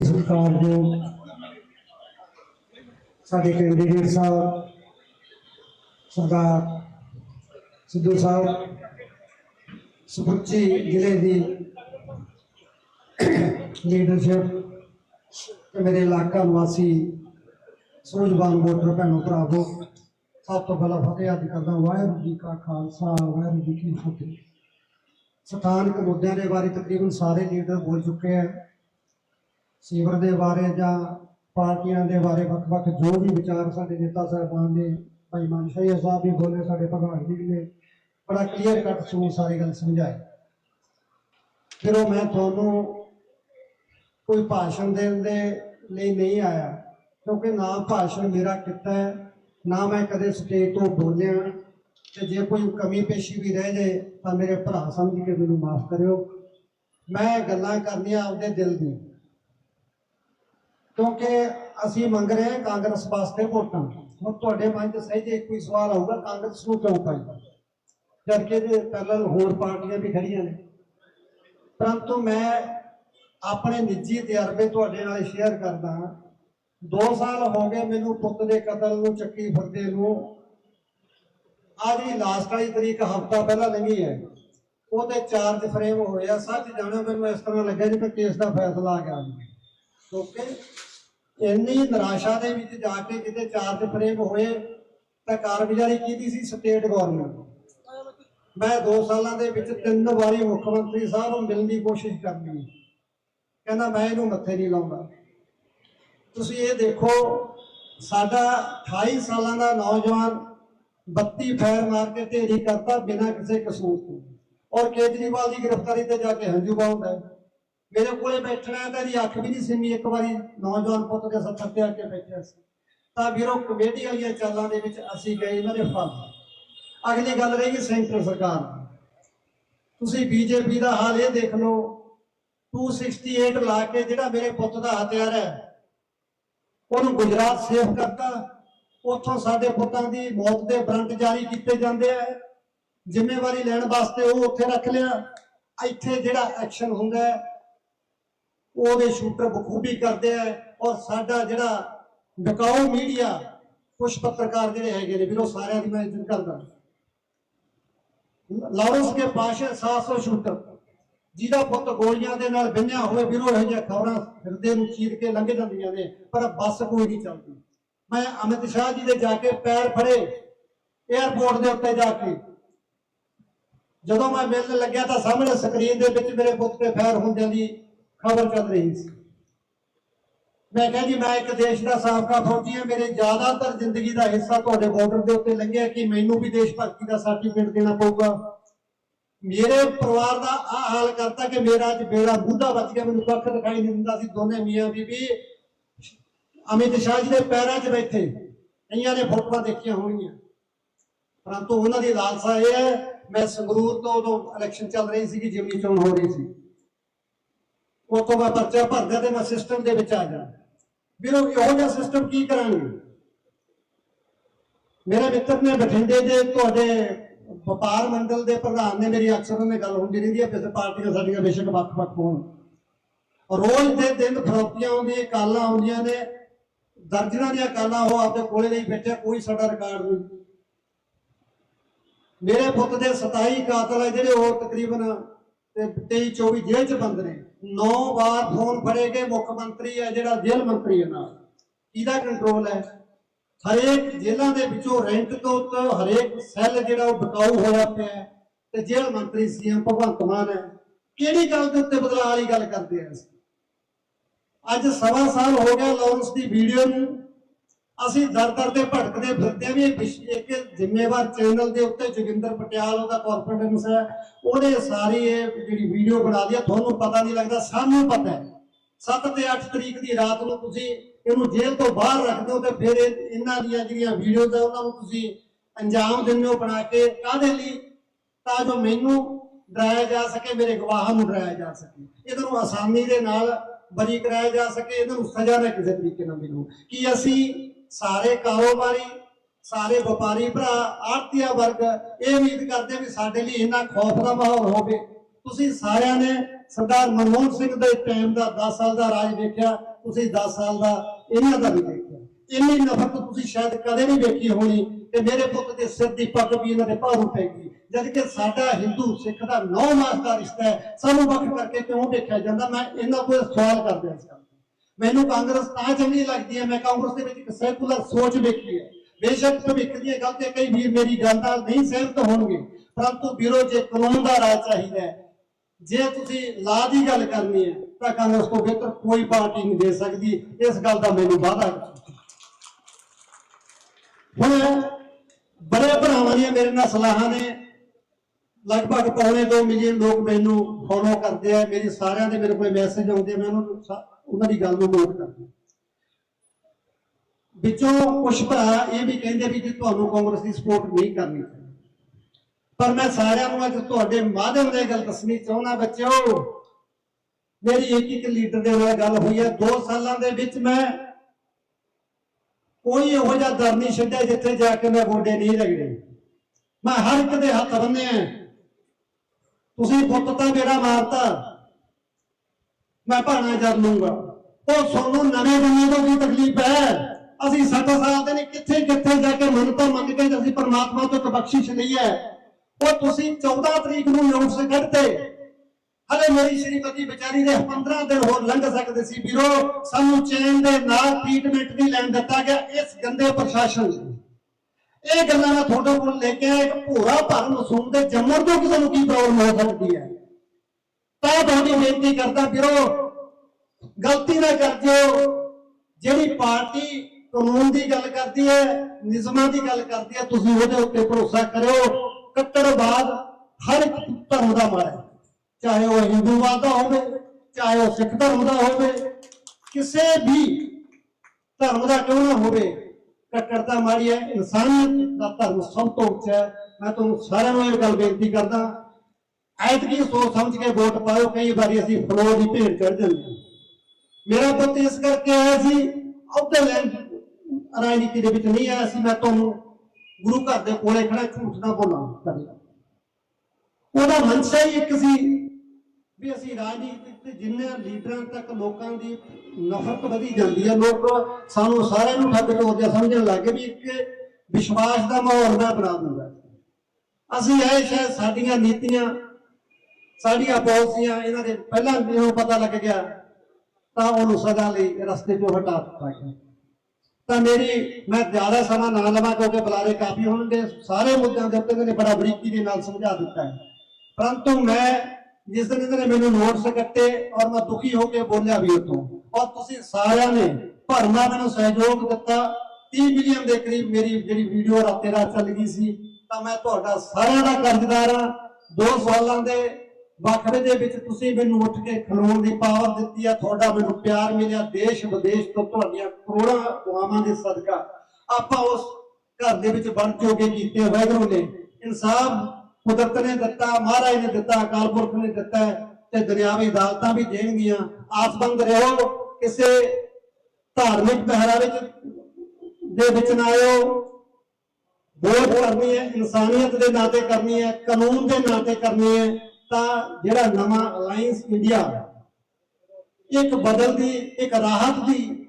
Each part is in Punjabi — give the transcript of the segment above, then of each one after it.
ਸਰਕਾਰ ਜੋ ਸਾਡੇ ਕੈਂਡੀਡੇਟ ਸਾਹਿਬ, ਸਰਦਾਰ ਸਿੱਧੂ ਸਾਹਿਬ, ਸਮੁੱਚੀ ਜ਼ਿਲ੍ਹੇ ਦੀ ਲੀਡਰਸ਼ਿਪ ਤੇ ਮੇਰੇ ਇਲਾਕਾ ਨਿਵਾਸੀ ਸੂਝਵਾਨ ਵੋਟਰ ਭੈਣੋ ਭਰਾਵੋ, ਸਭ ਤੋਂ ਪਹਿਲਾਂ ਫਤਿਹ ਅੱਜ ਕਰਦਾ ਵਾਹਿਗੁਰੂ ਜੀ ਕਾ ਖਾਲਸਾ, ਵਾਹਿਗੁਰੂ ਜੀ ਕੀ ਫਤਿਹ। ਸਥਾਨਕ ਮੁੱਦਿਆਂ ਦੇ ਬਾਰੇ ਤਕਰੀਬਨ ਸਾਰੇ ਲੀਡਰ ਬੋਲ ਚੁੱਕੇ ਹੈ ਸੀਵਰ ਦੇ ਬਾਰੇ ਜਾਂ ਪਾਰਟੀਆਂ ਦੇ ਬਾਰੇ ਵੱਖ-ਵੱਖ ਜੋ ਵੀ ਵਿਚਾਰ ਸਾਡੇ ਨੇਤਾ ਸਾਹਿਬਾਨ ਨੇ, ਭਾਈ ਮਾਨਸ਼ਾਹੀ ਸਾਹਿਬ ਵੀ ਬੋਲੇ, ਸਾਡੇ ਭਗਵਾਨ ਜੀ ਨੇ, ਬੜਾ ਕਲੀਅਰ ਕੱਟ ਸਮੂਹ ਸਾਰੀ ਗੱਲ ਸਮਝਾਈ। ਫਿਰ ਉਹ ਮੈਂ ਤੁਹਾਨੂੰ ਕੋਈ ਭਾਸ਼ਣ ਦੇਣ ਦੇ ਲਈ ਨਹੀਂ ਆਇਆ, ਕਿਉਂਕਿ ਨਾ ਭਾਸ਼ਣ ਮੇਰਾ ਕੀਤਾ ਹੈ, ਨਾ ਮੈਂ ਕਦੇ ਸਟੇਜ ਤੋਂ ਬੋਲਿਆ ਤੇ ਜੇ ਕੋਈ ਕਮੀ ਪੇਸ਼ੀ ਵੀ ਰਹਿ ਜਾਏ ਤਾਂ ਮੇਰੇ ਭਰਾ ਸਮਝ ਕੇ ਮੈਨੂੰ ਮਾਫ ਕਰਿਓ। ਮੈਂ ਗੱਲਾਂ ਕਰਨੀਆਂ ਆਪਦੇ ਦਿਲ ਦੀ ਕਿਉਂਕਿ ਅਸੀਂ ਮੰਗ ਰਹੇ ਹਾਂ ਕਾਂਗਰਸ ਵਾਸਤੇ ਵੋਟਾਂ ਹੁਣ ਤੁਹਾਡੇ ਮਨ 'ਚ ਸਹਿਜ ਕੋਈ ਸਵਾਲ ਆਊਗਾ, ਕਾਂਗਰਸ ਨੂੰ ਕਿਉਂ ਪਾਈ? ਜਦਕਿ ਇਹਦੇ ਪਹਿਲਾਂ ਹੋਰ ਪਾਰਟੀਆਂ ਵੀ ਖੜੀਆਂ ਨੇ। ਪਰੰਤੂ ਮੈਂ ਆਪਣੇ ਨਿੱਜੀ ਤਜਰਬੇ ਤੁਹਾਡੇ ਨਾਲ ਸ਼ੇਅਰ ਕਰਦਾ ਹਾਂ। 2 ਸਾਲ ਹੋ ਗਏ ਮੈਨੂੰ ਪੁੱਤ ਦੇ ਕਤਲ ਨੂੰ, ਚੱਕੀ ਫਿਰਦੇ ਨੂੰ। ਆਹ ਜਿਹੜੀ ਲਾਸਟ ਵਾਲੀ ਤਰੀਕ ਹਫਤਾ ਪਹਿਲਾਂ ਲੰਘੀ ਹੈ। ਉਹਦੇ ਚਾਰਜ ਫਰੇਮ ਹੋਇਆ। ਸੱਚ ਜਾਣੋ, ਮੈਨੂੰ ਇਸ ਤਰ੍ਹਾਂ ਲੱਗਿਆ ਜਿਵੇਂ ਕੇਸ ਦਾ ਫੈਸਲਾ ਆ ਗਿਆ। ਕਿਉਂਕਿ ਇੰਨੀ ਨਿਰਾਸ਼ਾ ਦੇ ਵਿੱਚ ਜਾ ਕੇ ਕਿਤੇ ਚਾਰਜ ਫਰੇਮ ਹੋਏ ਤਾਂ ਕਾਰਗੁਜ਼ਾਰੀ ਕੀਤੀ ਸੀ ਸਟੇਟ ਗਵਰਨਮੈਂਟ ਮੈਂ 2 ਸਾਲਾਂ ਦੇ ਵਿੱਚ ਤਿੰਨ ਵਾਰੀ ਮੁੱਖ ਮੰਤਰੀ ਸਾਹਿਬ ਨੂੰ ਮਿਲਣ ਦੀ ਕੋਸ਼ਿਸ਼ ਕਰਨੀ ਕਹਿੰਦਾ ਮੈਂ ਇਹਨੂੰ ਮੱਥੇ ਨਹੀਂ ਲਾਉਂਦਾ। ਤੁਸੀਂ ਇਹ ਦੇਖੋ, ਸਾਡਾ 28 ਸਾਲਾਂ ਦਾ ਨੌਜਵਾਨ 32 ਫੈਰ ਮਾਰ ਕੇ ਢੇਰੀ ਕਰਤਾ ਬਿਨਾਂ ਕਿਸੇ ਕਸੂਰ ਤੋਂ। ਔਰ ਕੇਜਰੀਵਾਲ ਦੀ ਗ੍ਰਿਫਤਾਰੀ ਤੇ ਜਾ ਕੇ ਹੰਝੂ ਬਹਾਉਂਦਾ ਮੇਰੇ ਕੋਲੇ ਬੈਠਣਾ ਤਾਂ ਇਹਦੀ ਅੱਖ ਵੀ ਨਹੀਂ ਸਿੰਮੀ ਇੱਕ ਵਾਰੀ, ਨੌਜਵਾਨ ਪੁੱਤ ਦੇ ਸੱਤਰ ਤੇ ਆ ਕੇ ਬੈਠਿਆ ਸੀ। ਤਾਂ ਵੀਰੋ, ਕਮੇਟੀ ਵਾਲੀਆਂ ਚਾਲਾਂ ਦੇ ਵਿੱਚ ਅਸੀਂ ਗਏ ਇਹਨਾਂ ਦੇ ਫਲ ਅਗਲੀ ਗੱਲ ਰਹੀ ਸੈਂਟਰ ਸਰਕਾਰ ਦੀ। ਤੁਸੀਂ ਬੀਜੇਪੀ ਦਾ ਹਾਲ ਇਹ ਦੇਖ ਲਓ 268 ਲਾ ਕੇ ਜਿਹੜਾ ਮੇਰੇ ਪੁੱਤ ਦਾ ਹਥਿਆਰ ਹੈ, ਉਹਨੂੰ ਗੁਜਰਾਤ ਸੇਫ ਕਰਤਾ। ਉੱਥੋਂ ਸਾਡੇ ਪੁੱਤਾਂ ਦੀ ਮੌਤ ਦੇ ਵਾਰੰਟ ਜਾਰੀ ਕੀਤੇ ਜਾਂਦੇ ਆ। ਜ਼ਿੰਮੇਵਾਰੀ ਲੈਣ ਵਾਸਤੇ ਉਹ ਉੱਥੇ ਰੱਖ ਲਿਆ। ਇੱਥੇ ਜਿਹੜਾ ਐਕਸ਼ਨ ਹੁੰਦਾ ਹੈ ਉਹਦੇ ਸ਼ੂਟਰ ਬਖੂਬੀ ਕਰਦੇ ਆ ਔਰ ਸਾਡਾ ਜਿਹੜਾ ਵਿਕਾਊ ਮੀਡੀਆ ਕੁਝ ਪੱਤਰਕਾਰ ਜਿਹੜੇ ਹੈਗੇ ਨੇ, ਵੀਰੋ, ਸਾਰਿਆਂ ਦੀ ਮੈਂ ਇੱਜ਼ਤ ਕਰਦਾ। ਲਾਰੈਂਸ ਕੇ ਪਾਸ਼ੇ 700 ਸ਼ੂਟਰ। ਜਿਹਦਾ ਪੁੱਤ ਗੋਲੀਆਂ ਦੇ ਨਾਲ ਬਿੰਨਿਆ ਹੋਵੇ, ਵੀਰੋ, ਇਹੋ ਜਿਹੀਆਂ ਖਬਰਾਂ ਫਿਰਦੇ ਨੂੰ ਚੀਰ ਕੇ ਲੰਘ ਜਾਂਦੀਆਂ ਨੇ, ਪਰ ਬੱਸ ਕੋਈ ਨਹੀਂ ਚੱਲਦੀ। ਮੈਂ ਅਮਿਤ ਸ਼ਾਹ ਜੀ ਦੇ ਜਾ ਕੇ ਪੈਰ ਫੜੇ 에ਅਰਪੋਰਟ ਦੇ ਉੱਤੇ ਜਾ ਕੇ। ਜਦੋਂ ਮੈਂ ਮਿਲਣ ਲੱਗਿਆ ਤਾਂ ਸਾਹਮਣੇ ਸਕਰੀਨ ਦੇ ਵਿੱਚ ਮੇਰੇ ਪੁੱਤ ਤੇ ਫੈਰ ਹੁੰਦਿਆਂ ਦੀ ਖਬਰ ਚੱਲ ਰਹੀ ਸੀ। ਮੈਂ ਕਿਹਾ ਜੀ, ਮੈਂ ਇੱਕ ਦੇਸ਼ ਦਾ ਸਾਬਕਾ ਫੌਜੀ ਹਾਂ, ਮੇਰੇ ਜ਼ਿਆਦਾਤਰ ਜ਼ਿੰਦਗੀ ਦਾ ਹਿੱਸਾ ਤੁਹਾਡੇ ਬਾਰਡਰ ਦੇ ਉੱਤੇ ਲੰਘਿਆ ਕਿ ਮੈਨੂੰ ਵੀ ਦੇਸ਼ ਭਗਤੀ ਦਾ ਸਰਟੀਫਿਕੇਟ ਦੇਣਾ ਪਊਗਾ। ਮੇਰੇ ਪਰਿਵਾਰ ਦਾ ਆ ਹਾਲ ਕਰਤਾ ਕਿ ਮੇਰਾ ਅੱਜ ਬੇੜਾ ਬੁੱਢਾ ਬਚ ਗਿਆ, ਮੈਨੂੰ ਕੱਖ ਦਿਖਾਈ ਨਹੀਂ ਦਿੰਦਾ ਸੀ। ਦੋਨੇ ਮੀਆਂ ਬੀਬੀ ਅਮਿਤ ਸ਼ਾਹ ਜੀ ਦੇ ਪੈਰਾਂ 'ਚ ਬੈਠੇ, ਕਈਆਂ ਨੇ ਫੋਟੋਆਂ ਦੇਖੀਆਂ ਹੋਣਗੀਆਂ। ਪਰੰਤੂ ਉਹਨਾਂ ਦੀ ਲਾਲਸਾ ਇਹ ਹੈ, ਮੈਂ ਸੰਗਰੂਰ ਤੋਂ ਉਦੋਂ ਇਲੈਕਸ਼ਨ ਚੱਲ ਰਹੀ ਸੀ ਕਿ ਜਿਮਨੀ ਚੋਣ ਹੋ ਰਹੀ ਸੀ। ਉਤੋਂ ਮੈਂ ਪਰਚਾ ਭਰਦਾ ਤੇ ਮੈਂ ਸਿਸਟਮ ਦੇ ਵਿੱਚ ਆ ਜਾ ਵੀਰੋ, ਇਹੋ ਜਿਹਾ ਸਿਸਟਮ ਕੀ ਕਰਾਂਗੇ? ਮੇਰੇ ਮਿੱਤਰ ਨੇ ਬਠਿੰਡੇ ਦੇ ਤੁਹਾਡੇ ਵਪਾਰ ਮੰਡਲ ਦੇ ਪ੍ਰਧਾਨ ਨੇ ਮੇਰੀ ਅਕਸਰ ਉਹਨੇ ਗੱਲ ਹੁੰਦੀ ਰਹਿੰਦੀ ਹੈ, ਫਿਰ ਪਾਰਟੀਆਂ ਸਾਡੀਆਂ ਬੇਸ਼ੱਕ ਵੱਖ-ਵੱਖ ਹੋਣ। ਰੋਜ਼ ਦੇ ਦਿਨ ਫਰੋਤੀਆਂ ਆਉਂਦੀਆਂ, ਕਾਲਾਂ ਆਉਂਦੀਆਂ ਨੇ, ਦਰਜਨਾਂ ਦੀਆਂ ਕਾਲਾਂ ਉਹ ਆਪਦੇ ਕੋਲੇ ਨਹੀਂ ਬੈਠੇ, ਕੋਈ ਸਾਡਾ ਰਿਕਾਰਡ ਨਹੀਂ। ਮੇਰੇ ਪੁੱਤ ਦੇ 27 ਕਾਤਲ ਹੈ ਜਿਹੜੇ ਉਹ ਤਕਰੀਬਨ ਤੇ 23 24 ਜੇਲ੍ਹ ਚ ਬੰਦ ਨੇ। ਨੌ ਵਾਰ ਫੋਨ ਫੜੇ ਗਏ ਮੁੱਖ ਮੰਤਰੀ ਹੈ, ਜਿਹੜਾ ਜੇਲ੍ਹ ਮੰਤਰੀ ਹੈ ਨਾਲ। ਕਿਹਦਾ ਕੰਟਰੋਲ ਹੈ? ਹਰੇਕ ਜੇਲ੍ਹਾਂ ਦੇ ਵਿੱਚੋਂ ਰੈਂਟ ਤੋਂ ਉੱਤੇ ਹਰੇਕ ਸੈੱਲ ਜਿਹੜਾ ਉਹ ਬਕਾਊ ਹੋਇਆ ਪਿਆ ਤੇ ਜੇਲ੍ਹ ਮੰਤਰੀ ਸੀਐਮ ਭਗਵੰਤ ਮਾਨ ਹੈ। ਕਿਹੜੀ ਗੱਲ ਦੇ ਉੱਤੇ ਬਦਲਾਅ ਵਾਲੀ ਗੱਲ ਕਰਦੇ ਆ ਅਸੀਂ? ਅੱਜ ਸਵਾ ਸਾਲ ਹੋ ਗਿਆ ਲਾਰੈਂਸ ਦੀ ਵੀਡੀਓ ਨੂੰ। ਅਸੀਂ ਦਰ ਦਰ ਦੇ ਭਟਕਦੇ ਫਿਰਦੇ ਆ ਵੀ ਇੱਕ ਜ਼ਿੰਮੇਵਾਰ ਚੈਨਲ ਦੇ ਉੱਤੇ ਜੋਗਿੰਦਰ ਪਟਿਆਲ ਉਹਦਾ ਕਾਰਪੋਰੇਟਰ ਹੈ, ਉਹਨੇ ਸਾਰੀ ਇਹ ਜਿਹੜੀ ਵੀਡੀਓ ਬਣਾ ਦਿਆ ਤੁਹਾਨੂੰ ਪਤਾ ਨਹੀਂ ਲੱਗਦਾ, ਸਾਨੂੰ ਪਤਾ ਹੈ। 7 ਤੇ 8 ਤਰੀਕ ਦੀ ਰਾਤ ਨੂੰ ਤੁਸੀਂ ਇਹਨੂੰ ਜੇਲ੍ਹ ਤੋਂ ਬਾਹਰ ਰੱਖਦੇ ਹੋ ਤੇ ਫਿਰ ਇਹਨਾਂ ਦੀਆਂ ਜਿਹੜੀਆਂ ਵੀਡੀਓਜ਼ ਆ, ਉਹਨਾਂ ਨੂੰ ਤੁਸੀਂ ਅੰਜਾਮ ਦਿੰਦੇ ਹੋ ਬਣਾ ਕੇ। ਕਾਹਦੇ ਲਈ? ਤਾਂ ਜੋ ਮੈਨੂੰ ਡਰਾਇਆ ਜਾ ਸਕੇ, ਮੇਰੇ ਗਵਾਹਾਂ ਨੂੰ ਡਰਾਇਆ ਜਾ ਸਕੇ। ਇਹਨਾਂ ਨੂੰ ਆਸਾਨੀ ਦੇ ਨਾਲ ਬਰੀ ਕਰਾਇਆ ਜਾ ਸਕੇ, ਇਹਨਾਂ ਨੂੰ ਸਜ਼ਾ ਨਾ ਕਿਸੇ ਤਰੀਕੇ ਨਾਲ ਮਿਲੂ। ਕਿ ਅਸੀਂ ਸਾਰੇ ਕਾਰੋਬਾਰੀ, ਸਾਰੇ ਵਪਾਰੀ ਭਰਾ ਆੜਤੀਆ ਵਰਗ ਇਹ ਉਮੀਦ ਕਰਦੇ ਵੀ ਸਾਡੇ ਲਈ ਇੰਨਾ ਖੌਫ ਦਾ ਮਾਹੌਲ ਹੋਵੇ। ਤੁਸੀਂ ਸਾਰਿਆਂ ਨੇ ਸਰਦਾਰ ਮਨਮੋਹਨ ਸਿੰਘ ਦੇ ਟਾਈਮ ਦਾ 10 ਸਾਲ ਦਾ ਰਾਜ ਵੇਖਿਆ, ਤੁਸੀਂ 10 ਸਾਲ ਦਾ ਇਹਨਾਂ ਦਾ ਵੀ ਦੇਖਿਆ ਇੰਨੀ ਨਫ਼ਰਤ ਤੁਸੀਂ ਸ਼ਾਇਦ ਕਦੇ ਨਹੀਂ ਵੇਖੀ ਹੋਣੀ ਤੇ ਮੇਰੇ ਪੁੱਤ ਦੇ ਸਿਰ ਦੀ ਪੱਗ ਵੀ ਇਹਨਾਂ ਦੇ ਭਾਰੂ ਪੈ ਗਈ। ਜਦ ਕਿ ਸਾਡਾ ਹਿੰਦੂ ਸਿੱਖ ਦਾ ਨੌ ਮਾਸ ਦਾ ਰਿਸ਼ਤਾ ਹੈ, ਸਾਨੂੰ ਵੱਖ ਕਰਕੇ ਕਿਉਂ ਵੇਖਿਆ ਜਾਂਦਾ? ਮੈਂ ਇਹਨਾਂ ਕੋਲ ਸਵਾਲ ਕਰਦਿਆਂ ਇਸ ਮੈਨੂੰ ਕਾਂਗਰਸ ਤਾਂ ਚੰਗੀ ਲੱਗਦੀ ਹੈ ਮੈਂ ਕਾਂਗਰਸ ਦੇ ਵਿੱਚ ਇੱਕ ਸੈਕੂਲਰ ਸੋਚ ਵੇਖੀ ਹੈ। ਬੇਸ਼ੱਕ ਭਵਿੱਖ ਦੀਆਂ ਗੱਲ ਤੇ ਕਈ ਵੀਰ ਮੇਰੀ ਗੱਲ ਨਾਲ ਨਹੀਂ ਸਹਿਮਤ ਹੋਣਗੇ ਪਰੰਤੂ ਵੀਰੋ ਜੇ ਕਾਨੂੰਨ ਦਾ ਰਾਜ ਚਾਹੀਦਾ ਜੇ ਤੁਸੀਂ ਲਾ ਦੀ ਗੱਲ ਕਰਨੀ ਹੈ ਤਾਂ ਕਾਂਗਰਸ ਤੋਂ ਬਿਹਤਰ ਕੋਈ ਪਾਰਟੀ ਨਹੀਂ ਦੇ ਸਕਦੀ। ਇਸ ਗੱਲ ਦਾ ਮੈਨੂੰ ਵਾਅਦਾ ਹੁਣ ਬੜੇ ਭਰਾਵਾਂ ਦੀਆਂ ਮੇਰੇ ਨਾਲ ਸਲਾਹਾਂ ਨੇ। ਲਗਭਗ ਪੌਣੇ 2 ਮਿਲੀਅਨ ਲੋਕ ਮੈਨੂੰ ਫੋਲੋ ਕਰਦੇ ਆ। ਮੇਰੀ ਸਾਰਿਆਂ ਦੇ ਮੇਰੇ ਕੋਲ ਮੈਸੇਜ ਆਉਂਦੇ ਆ, ਮੈਂ ਉਹਨਾਂ ਨੂੰ ਉਹਨਾਂ ਦੀ ਗੱਲ ਨੂੰ ਨੋਟ ਕਰਦਾ ਵਿੱਚੋਂ ਕੁਝ ਭਰਾ ਇਹ ਵੀ ਕਹਿੰਦੇ ਵੀ ਕਿ ਤੁਹਾਨੂੰ ਕਾਂਗਰਸ ਦੀ ਸਪੋਰਟ ਨਹੀਂ ਕਰਨੀ ਪਰ ਮੈਂ ਸਾਰਿਆਂ ਨੂੰ ਅੱਜ ਤੁਹਾਡੇ ਮਾਧਿਅਮ ਦੇ ਗੱਲ ਦੱਸਣੀ ਚਾਹੁੰਦਾ ਬੱਚਿਓ। ਮੇਰੀ ਇੱਕ ਇੱਕ ਲੀਡਰ ਦੇ ਨਾਲ ਗੱਲ ਹੋਈ ਹੈ। 2 ਸਾਲਾਂ ਦੇ ਵਿੱਚ ਮੈਂ ਕੋਈ ਇਹੋ ਜਿਹਾ ਦਰ ਨਹੀਂ ਛੱਡਿਆ ਜਿੱਥੇ ਜਾ ਕੇ ਮੈਂ ਗੋਡੇ ਨਹੀਂ ਰਗੜੇ ਮੈਂ ਹਰ ਇੱਕ ਦੇ ਹੱਥ ਬੰਨੇ ਤੁਸੀਂ ਪੁੱਤ ਤਾਂ ਮੇਰਾ ਮਾਰਤਾ। ਮੈਂ ਭਾਣਾ ਜਰ ਲੂੰਗਾ ਉਹ ਸਾਨੂੰ ਨਵੇਂ ਬੰਦੇ ਤੋਂ ਕੀ ਤਕਲੀਫ ਹੈ? ਅਸੀਂ 60 ਸਾਲ ਦੇ ਨੇ, ਕਿੱਥੇ ਕਿੱਥੇ ਜਾ ਕੇ ਮੰਨਤਾ ਮੰਗ ਕੇ ਅਸੀਂ ਪਰਮਾਤਮਾ ਤੋਂ ਇੱਕ ਲਈ ਹੈ। ਉਹ ਤੁਸੀਂ 14 ਤਰੀਕ ਨੂੰ ਨੋਟਸ ਕੱਢਦੇ ਹਲੇ ਮੇਰੀ ਸ਼੍ਰੀਮਤੀ ਵਿਚਾਰੀ ਦੇ 15 ਦਿਨ ਹੋਰ ਲੰਘ ਸਕਦੇ ਸੀ। ਵੀਰੋ, ਸਾਨੂੰ ਚੈਨ ਦੇ ਨਾਲ ਟ੍ਰੀਟਮੈਂਟ ਵੀ ਲੈਣ ਦਿੱਤਾ ਗਿਆ ਇਸ ਗੰਦੇ ਪ੍ਰਸ਼ਾਸਨ ਇਹ ਗੱਲਾਂ ਮੈਂ ਤੁਹਾਡੇ ਕੋਲ ਲੈ ਕੇ ਆਇਆ। ਇੱਕ ਭੂਰਾ ਭਰ ਮਸੂਮ ਦੇ ਜੰਮਣ ਤੋਂ ਕਿਸੇ ਨੂੰ ਕੀ ਪ੍ਰੋਬਲਮ ਹੋ ਸਕਦੀ ਹੈ? ਤਾਂ ਤੁਹਾਨੂੰ ਬੇਨਤੀ ਕਰਦਾ ਵੀਰੋ, ਗਲਤੀ ਨਾ ਕਰ ਜਿਓ ਜਿਹੜੀ ਪਾਰਟੀ ਕਾਨੂੰਨ ਦੀ ਗੱਲ ਕਰਦੀ ਹੈ, ਨਿਯਮਾਂ ਦੀ ਗੱਲ ਕਰਦੀ ਹੈ, ਤੁਸੀਂ ਉਹਦੇ ਉੱਤੇ ਭਰੋਸਾ ਕਰਿਓ। ਕੱਟੜਵਾਦ ਹਰ ਇੱਕ ਧਰਮ ਦਾ ਮਾੜਾ ਹੈ ਚਾਹੇ ਉਹ ਹਿੰਦੂਵਾਦ ਦਾ ਹੋਵੇ, ਚਾਹੇ ਉਹ ਸਿੱਖ ਧਰਮ ਦਾ ਹੋਵੇ, ਕਿਸੇ ਵੀ ਧਰਮ ਦਾ ਕਿਉਂ ਨਾ ਹੋਵੇ ਕੱਟੜਤਾ ਮਾਰੀ ਹੈ। ਇਨਸਾਨੀਅਤ ਦਾ ਧਰਮ ਸਭ ਤੋਂ ਉੱਚਾ ਹੈ। ਮੈਂ ਤੁਹਾਨੂੰ ਸਾਰਿਆਂ ਨੂੰ ਇਹ ਗੱਲ ਬੇਨਤੀ ਕਰਦਾ ਐਤਕੀ ਸੋਚ ਸਮਝ ਕੇ ਵੋਟ ਪਾਓ ਕਈ ਵਾਰੀ ਅਸੀਂ ਫਲੋ ਦੀ ਭੇਡ ਚੜ ਜਾਂਦੇ ਹਾਂ। ਮੇਰਾ ਪੁੱਤ ਇਸ ਕਰਕੇ ਆਇਆ ਸੀ ਅਹੁਦੇ ਲੈਣ ਰਾਜਨੀਤੀ ਦੇ ਵਿੱਚ ਨਹੀਂ ਆਇਆ ਸੀ, ਮੈਂ ਤੁਹਾਨੂੰ ਗੁਰੂ ਘਰ ਦੇ ਕੋਲੇ ਖੜਾ ਝੂਠ ਨਾ ਬੋਲਾਂ, ਕਦੇ ਉਹਦਾ ਮਨਸ਼ਾ ਹੀ ਇੱਕ ਸੀ ਵੀ ਅਸੀਂ ਰਾਜਨੀਤੀ ਤੇ ਜਿੰਨੇ ਲੀਡਰਾਂ ਤੱਕ ਲੋਕਾਂ ਦੀ ਨਫ਼ਰਤ ਵਧੀ ਜਾਂਦੀ ਹੈ ਲੋਕ ਸਾਨੂੰ ਸਾਰਿਆਂ ਨੂੰ ਠੱਗ ਟੋਰਦੇ ਸਮਝਣ ਲੱਗੇ ਵੀ ਇੱਕ ਵਿਸ਼ਵਾਸ ਦਾ ਮਾਹੌਲ ਨਾ ਬਣਾ ਦਿੰਦਾ ਅਸੀਂ ਇਹ ਸ਼ਾਇਦ ਸਾਡੀਆਂ ਨੀਤੀਆਂ ਸਾਡੀਆਂ ਪਾਲਿਸੀਆਂ ਇਹਨਾਂ ਦੇ ਪਹਿਲਾਂ ਜਦੋਂ ਪਤਾ ਲੱਗ ਗਿਆ, ਤਾਂ ਉਹਨੂੰ ਸਦਾ ਲਈ ਰਸਤੇ ਤੋਂ ਹਟਾ ਦਿੱਤਾ ਗਿਆ। ਤਾਂ ਮੇਰੀ, ਮੈਂ ਜ਼ਿਆਦਾ ਸਮਾਂ ਨਾ ਲਵਾਂ ਕਿਉਂਕਿ ਬੁਲਾਰੇ ਕਾਫੀ ਹੋਣਗੇ, ਸਾਰੇ ਮੁੱਦਿਆਂ ਦੇ ਉੱਤੇ ਇਹਨਾਂ ਬੜਾ ਬਰੀਕੀ ਦੇ ਨਾਲ ਸਮਝਾ ਦਿੱਤਾ ਹੈ। ਪਰੰਤੂ ਮੈਂ ਜਿਸ ਦਿਨ ਇਹਨਾਂ ਮੈਨੂੰ ਨੋਟਸ ਕੱਟੇ ਔਰ ਮੈਂ ਦੁਖੀ ਹੋ ਕੇ ਬੋਲਿਆ ਵੀ ਉਤੋਂ ਔਰ ਤੁਸੀਂ ਸਾਰਿਆਂ ਨੇ ਭਰਮਾ ਮੈਨੂੰ ਸਹਿਯੋਗ ਦਿੱਤਾ 30 ਮਿਲੀਅਨ ਦੇ ਕਰੀਬ ਮੇਰੀ ਜਿਹੜੀ ਵੀਡੀਓ ਰਾਤੇ ਰਾਤ ਚੱਲ ਗਈ ਸੀ, ਤਾਂ ਮੈਂ ਤੁਹਾਡਾ ਸਾਰਿਆਂ ਦਾ ਕਰਜ਼ਦਾਰ ਹਾਂ, ਦੋ ਸਵਾਲਾਂ ਦੇ ਵਕਫੇ ਦੇ ਵਿੱਚ ਤੁਸੀਂ ਮੈਨੂੰ ਉੱਠ ਕੇ ਖਲੋਣ ਦੀ ਪਾਵਰ ਦਿੱਤੀ ਆ, ਤੁਹਾਡਾ ਮੈਨੂੰ ਪਿਆਰ ਮਿਲਿਆ, ਦੇਸ਼ ਵਿਦੇਸ਼ ਤੋਂ ਤੁਹਾਡੀਆਂ ਕਰੋੜਾਂ ਦੁਆਵਾਂ ਦੇ ਸਦਕਾ। ਆਪਾਂ ਉਸ ਘਰ ਦੇ ਵਿੱਚ ਬਣ ਜੋਗੇ ਕੀਤੇ, ਵਾਹਿਗੁਰੂ ਨੇ ਇਨਸਾਫ ਕੁਦਰਤ ਨੇ ਦਿੱਤਾ, ਮਹਾਰਾਜ ਨੇ ਦਿੱਤਾ, ਅਕਾਲ ਪੁਰਖ ਨੇ ਦਿੱਤਾ ਤੇ ਦੁਨਿਆਵੀ ਅਦਾਲਤਾਂ ਵੀ ਦੇਣਗੀਆਂ। ਆਸਬੰਦ ਰਹੋ, ਕਿਸੇ ਧਾਰਮਿਕ ਪਹਿਰਾਵੇ ਵਿੱਚ ਦੇ ਵਿੱਚ ਨਾ ਆਇਓ। ਵੋਟ ਕਰਨੀ ਹੈ, ਇਨਸਾਨੀਅਤ ਦੇ ਨਾਤੇ ਕਰਨੀ ਹੈ, ਕਾਨੂੰਨ ਦੇ ਨਾਤੇ ਕਰਨੀ ਹੈ। ਤਾਂ ਜਿਹੜਾ ਨਵਾਂ ਅਲਾਈਅੰਸ ਇੰਡੀਆ ਇੱਕ ਬਦਲ ਦੀ, ਇੱਕ ਰਾਹਤ ਦੀ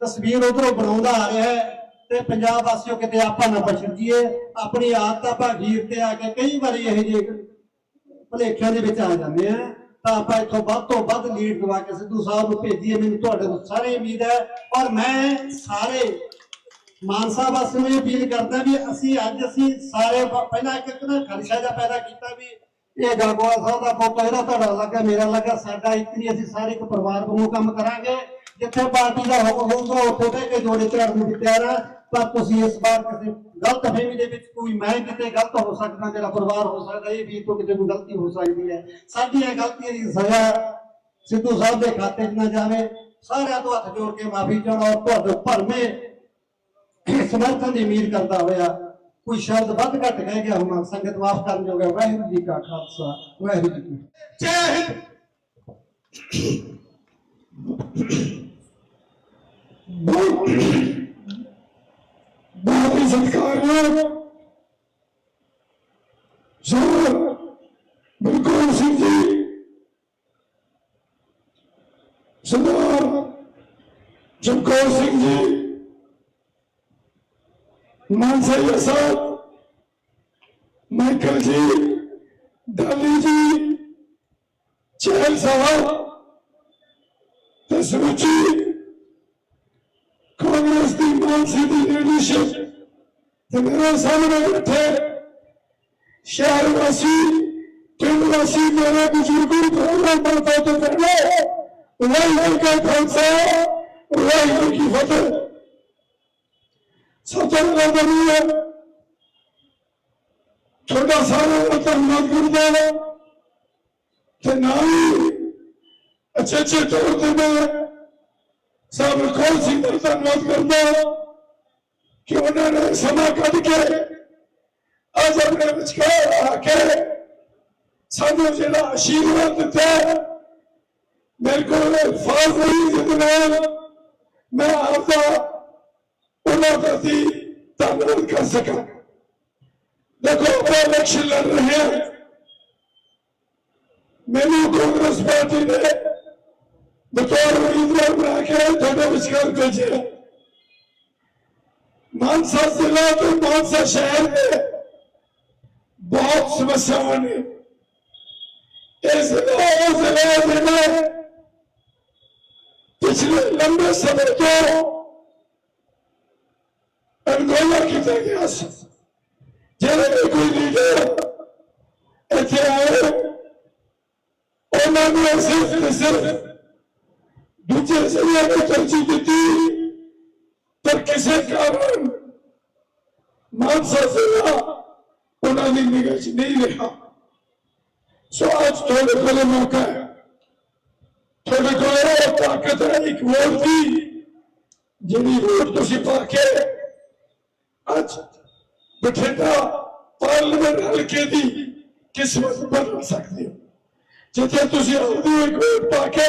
ਤਸਵੀਰ ਉਧਰੋਂ ਬਣਾਉਂਦਾ ਆ ਰਿਹਾ ਹੈ ਤੇ ਪੰਜਾਬ ਵਾਸੀਓ ਕਿਤੇ ਆਪਾਂ ਨਾ ਪਛੜ ਜੀਏ ਆਪਣੀ ਆਦਤ ਆਪਾਂ ਤੇ ਆ ਕੇ ਕਈ ਵਾਰੀ ਇਹ ਜਿਹੇ ਭਲੇਖਿਆਂ ਦੇ ਵਿੱਚ ਆ ਜਾਂਦੇ ਆ। ਤਾਂ ਆਪਾਂ ਇੱਥੋਂ ਵੱਧ ਤੋਂ ਵੱਧ ਲੀਡ ਦਵਾ ਕੇ ਸਿੱਧੂ ਸਾਹਿਬ ਨੂੰ ਭੇਜੀਏ, ਮੈਨੂੰ ਤੁਹਾਡੇ ਤੋਂ ਸਾਰੇ ਉਮੀਦ ਹੈ। ਪਰ ਮੈਂ ਸਾਰੇ ਮਾਨਸਾ ਵਾਸੀਆਂ ਨੂੰ ਇਹ ਅਪੀਲ ਕਰਦਾ ਵੀ ਅਸੀਂ ਅੱਜ ਅਸੀਂ ਸਾਰੇ ਪਹਿਲਾਂ ਇੱਕ ਇੱਕ ਨਾ ਖਰਸ਼ਾ ਜਿਹਾ ਪੈਦਾ ਕੀਤਾ ਵੀ ਇਹ ਗਲਗੋਆ ਸਾਹਿਬ ਦਾ ਪੁੱਤ ਇਹਦਾ ਤੁਹਾਡਾ ਲੱਗਾ ਮੇਰਾ ਲੱਗਾ ਸਾਡਾ ਇੱਕ ਨਹੀਂ, ਅਸੀਂ ਸਾਰੇ ਇੱਕ ਪਰਿਵਾਰ ਵਾਂਗੂ ਕੰਮ ਕਰਾਂਗੇ। ਜਿੱਥੇ ਪਾਰਟੀ ਦਾ ਹੁਕਮ ਹੋਊਗਾ ਉੱਥੇ ਬਹਿ ਕੇ ਜੋੜੇ ਝਾੜਨ ਦੀ ਤਿਆਰ ਆ। ਪਰ ਤੁਸੀਂ ਇਸ ਵਾਰ ਕਿਸੇ ਗਲਤ ਫਹਿਮੀ ਦੇ ਵਿੱਚ ਕੋਈ ਮੈਂ ਕਿਤੇ ਗਲਤ ਹੋ ਸਕਦਾ, ਮੇਰਾ ਪਰਿਵਾਰ ਹੋ ਸਕਦਾ, ਇਹ ਵੀ ਤੋਂ ਕਿਤੇ ਕੋਈ ਗਲਤੀ ਹੋ ਸਕਦੀ ਹੈ। ਸਾਡੀਆਂ ਗਲਤੀਆਂ ਦੀ ਸਜ਼ਾ ਸਿੱਧੂ ਸਾਹਿਬ ਦੇ ਖਾਤੇ 'ਚ ਨਾ ਜਾਵੇ। ਸਾਰਿਆਂ ਤੋਂ ਹੱਥ ਜੋੜ ਕੇ ਮਾਫੀ ਚਾਹਣਾ ਔਰ ਤੁਹਾਡੇ ਭਰਮੇ ਸਮਰਥਨ ਦੀ ਉਮੀਦ ਕਰਦਾ ਹੋਇਆ ਕੋਈ ਸ਼ਬਦ ਵੱਧ ਘੱਟ ਕਹਿ ਗਿਆ ਹੋਣਾ, ਸੰਗਤ ਮਾਫ ਕਰਨ ਜੋਗਾ, ਵਾਹਿਗੁਰੂ ਜੀ ਕਾ ਖਾਲਸਾ, ਵਾਹਿਗੁਰੂ ਜੀ ਕੀ ਜੈ ਹਿੰਦ! ਬਹੁਤ ਹੀ ਸਤਿਕਾਰਯੋਗ ਸਰ ਬਲਕੌਰ ਸਿੰਘ ਜੀ, ਸਰਦਾਰ ਚਮਕੌਰ ਸਿੰਘ ਜੀ ਮਾਨਸਾ ਸਾਹਿਬ ਮਾਈਕਲ ਜੀ ਡਾਲੀ ਜੀ ਚਹਿਲ ਸਾਹਿਬ ਤੇ ਸਮੁੱਚੀ ਕਾਂਗਰਸ ਦੀ ਮਾਨਸੀ ਦੀ ਲੀਡਰਸ਼ਿਪ ਤੇ ਮੇਰੇ ਸਾਹਮਣੇ ਬੈਠੇ ਸ਼ਹਿਰ ਵਾਸੀ, ਪਿੰਡ ਵਾਸੀ, ਮੇਰੇ ਬਜ਼ੁਰਗੋਂ ਪ੍ਰੋਗਰਾਮ ਕਰਤਾ ਤੇ ਪਹਿਲੇ ਵਾਹਿਗੁਰੂ ਕਾ ਖਾਲਸਾ, ਵਾਹਿਗੁਰੂ ਕੀ ਫਤਿਹ। ਸਭ ਤੋਂ ਪਹਿਲਾਂ ਹੈ ਤੁਹਾਡਾ ਸਾਰਿਆਂ ਦਾ ਧੰਨਵਾਦ ਕਰਦਾ ਹਾਂ ਤੇ ਨਾਲ ਹੀ ਅੱਛੇ ਅੱਛੇ ਤੌਰ ਤੇ ਮੈਂ ਸਾਹਿਬ ਰਖੌਲ ਸਿੰਘ ਦਾ ਧੰਨਵਾਦ ਕਰਦਾ ਕਿ ਉਹਨਾਂ ਨੇ ਸਮਾਂ ਕੱਢ ਕੇ ਅੱਜ ਆਪਣੇ ਵਿਚਕਾਰ ਆ ਕੇ ਸਾਨੂੰ ਜਿਹੜਾ ਆਸ਼ੀਰਵਾਦ ਦਿੱਤਾ। ਹੈ, ਮੇਰੇ ਕੋਲ ਅਲਫਾਜ਼ ਨਹੀਂ ਜਿਹਦੇ ਮੈਂ ਆਪਦਾ ਉਹਨਾਂ ਪ੍ਰਤੀ ਧੰਨਵਾਦ ਕਰ ਸਕਾਂ ਦੇਖੋ ਆਪਾਂ ਇਲੈਕਸ਼ਨ ਲੜ ਰਹੇ ਹਾਂ ਮੈਨੂੰ ਕਾਂਗਰਸ ਪਾਰਟੀ ਨੇ ਬਤੌਰ ਉਮੀਦਵਾਰ ਬਣਾ ਕੇ ਤੁਹਾਡੇ ਵਿਚਕਾਰ ਭੇਜਿਆ ਮਾਨਸਾ ਜ਼ਿਲ੍ਹਾ ਤੇ ਮਾਨਸਾ ਸ਼ਹਿਰ ਦੇ ਬਹੁਤ ਸਮੱਸਿਆਵਾਂ ਨੇ ਇਹ ਜ਼ਿਲ੍ਹਾ ਉਹ ਜ਼ਿਲ੍ਹਾ ਹੈ ਜਿਹੜਾ ਪਿਛਲੇ ਲੰਬੇ ਸਮੇਂ ਤੋਂ ਅਣਗੌਲਾ ਕੀਤਾ ਗਿਆ ਸੀ ਜਿਹੜੇ ਵੀ ਕੋਈ ਲੀਡਰ ਇੱਥੇ ਆਏ ਉਹਨਾਂ ਨੂੰ ਸਿਰਫ ਤੇ ਸਿਰਫ ਦੂਜੇ ਜ਼ਿਲ੍ਹੇ ਨੂੰ ਤਰਜੀਹ ਦਿੱਤੀ ਪਰ ਕਿਸੇ ਕਾਰਨ ਮਾਨਸਾ ਜ਼ਿਲ੍ਹਾ ਉਹਨਾਂ ਦੀ ਨਿਗਾਹ 'ਚ ਨਹੀਂ ਰਿਹਾ ਸੋ ਅੱਜ ਤੁਹਾਡੇ ਕੋਲ ਮੌਕਾ ਹੈ ਤੁਹਾਡੇ ਕੋਲ ਇਹ ਤਾਕਤ ਹੈ ਇੱਕ ਵੋਟ ਦੀ ਜਿਹੜੀ ਵੋਟ ਤੁਸੀਂ ਪਾ ਕੇ ਅੱਜ ਬਠਿੰਡਾ ਪਾਰਲੀਮੈਂਟ ਹਲਕੇ ਦੀ ਕਿਸਮਤ ਬਦਲ ਸਕਦੇ ਹੋ। ਜਿੱਥੇ ਤੁਸੀਂ ਆਪਦੀ ਇੱਕ ਵੋਟ ਪਾ ਕੇ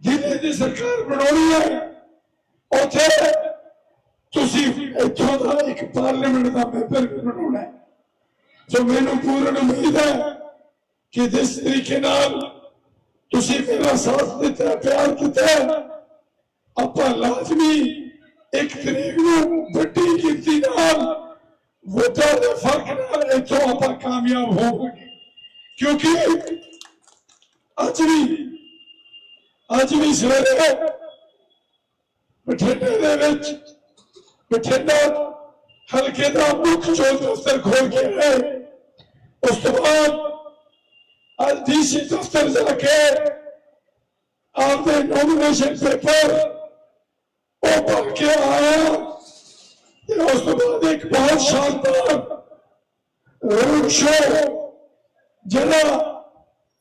ਜਿਹਦੀ ਦੀ ਸਰਕਾਰ ਬਣਾਉਣੀ ਹੈ, ਉੱਥੇ ਤੁਸੀਂ ਇੱਥੋਂ ਦਾ ਇੱਕ ਪਾਰਲੀਮੈਂਟ ਦਾ ਮੈਂਬਰ ਬਣਾਉਣਾ ਹੈ। ਸੋ ਮੈਨੂੰ ਪੂਰਨ ਉਮੀਦ ਹੈ ਕਿ ਜਿਸ ਤਰੀਕੇ ਨਾਲ ਤੁਸੀਂ ਮੇਰਾ ਸਾਥ ਦਿੱਤਾ, ਪਿਆਰ ਕੀਤਾ ਆਪਾਂ ਲਾਜ਼ਮੀ ਇੱਕ ਤਰੀਕ ਨੂੰ ਵੱਡੀ ਗਿਣਤੀ ਨਾਲ ਵੋਟਾਂ ਦੇ ਫ਼ਰਕ ਨਾਲ ਇੱਥੋਂ ਆਪਾਂ ਕਾਮਯਾਬ ਹੋਵਾਂਗੇ ਕਿਉਂਕਿ ਅੱਜ ਵੀ ਅੱਜ ਵੀ ਸਵੇਰੇ ਬਠਿੰਡੇ ਦੇ ਵਿੱਚ ਬਠਿੰਡਾ ਹਲਕੇ ਦਾ ਮੁੱਖ ਚੋਣ ਦਫ਼ਤਰ ਖੋਲ ਕੇ ਆਏ ਉਸ ਤੋਂ ਬਾਅਦ ਅੱਜ ਡੀਸੀ ਦਫ਼ਤਰ ਜਾ ਕੇ ਆਪਦੇ ਨੋਮੀਨੇਸ਼ਨ ਪੇਪਰ ਉਹ ਭਰ ਕੇ ਆਇਆ ਤੇ ਉਸ ਤੋਂ ਬਾਅਦ ਇੱਕ ਬਹੁਤ ਸ਼ਾਨਦਾਰ ਰੋਡ ਸ਼ੋ ਜਿਹੜਾ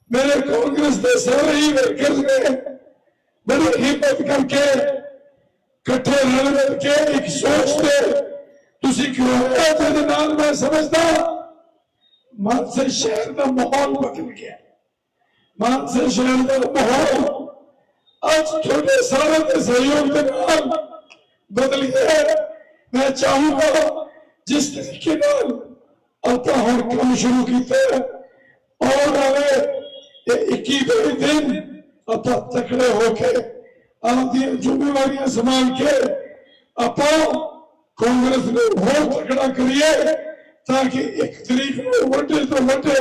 ਮੇਰੇ ਕਾਂਗਰਸ ਦੇ ਸਾਰੇ ਹੀ ਵਰਕਰਸ ਨੇ ਬੜੀ ਹਿੰਮਤ ਕਰਕੇ ਇਕੱਠੇ ਰਲ ਮਿਲ ਕੇ ਇੱਕ ਸੋਚ ਤੇ ਤੁਸੀਂ ਕਿਉਂ ਆਏ ਜਿਹਦੇ ਨਾਲ ਮੈਂ ਸਮਝਦਾ ਮਾਨਸਾ ਸ਼ਹਿਰ ਦਾ ਮਾਹੌਲ ਬਦਲ ਗਿਆ ਮਾਨਸਾ ਸ਼ਹਿਰ ਦਾ ਮਾਹੌਲ ਅੱਜ ਤੁਹਾਡੇ ਸਾਰੇ ਦੇ ਸਹਿਯੋਗ ਦੇ ਨਾਲ ਬਦਲ ਗਿਆ ਮੈਂ ਚਾਹੂੰਗਾ ਜਿਸ ਤਰੀਕੇ ਨਾਲ ਆਪਾਂ ਹੁਣ ਕੰਮ ਸ਼ੁਰੂ ਕੀਤਾ ਹੈ, ਆਉਣ ਇਹ 21 ਵੀਹ ਦਿਨ ਆਪਾਂ ਤਕੜੇ ਹੋ ਕੇ ਆਪਦੀਆਂ ਜ਼ਿੰਮੇਵਾਰੀਆਂ ਸੰਭਾਲ ਕੇ ਆਪਾਂ ਕਾਂਗਰਸ ਨੂੰ ਹੋਰ ਤਕੜਾ ਕਰੀਏ ਤਾਂ ਕਿ ਇੱਕ ਤਰੀਕ ਨੂੰ ਵੱਡੇ ਤੋਂ ਵੱਡੇ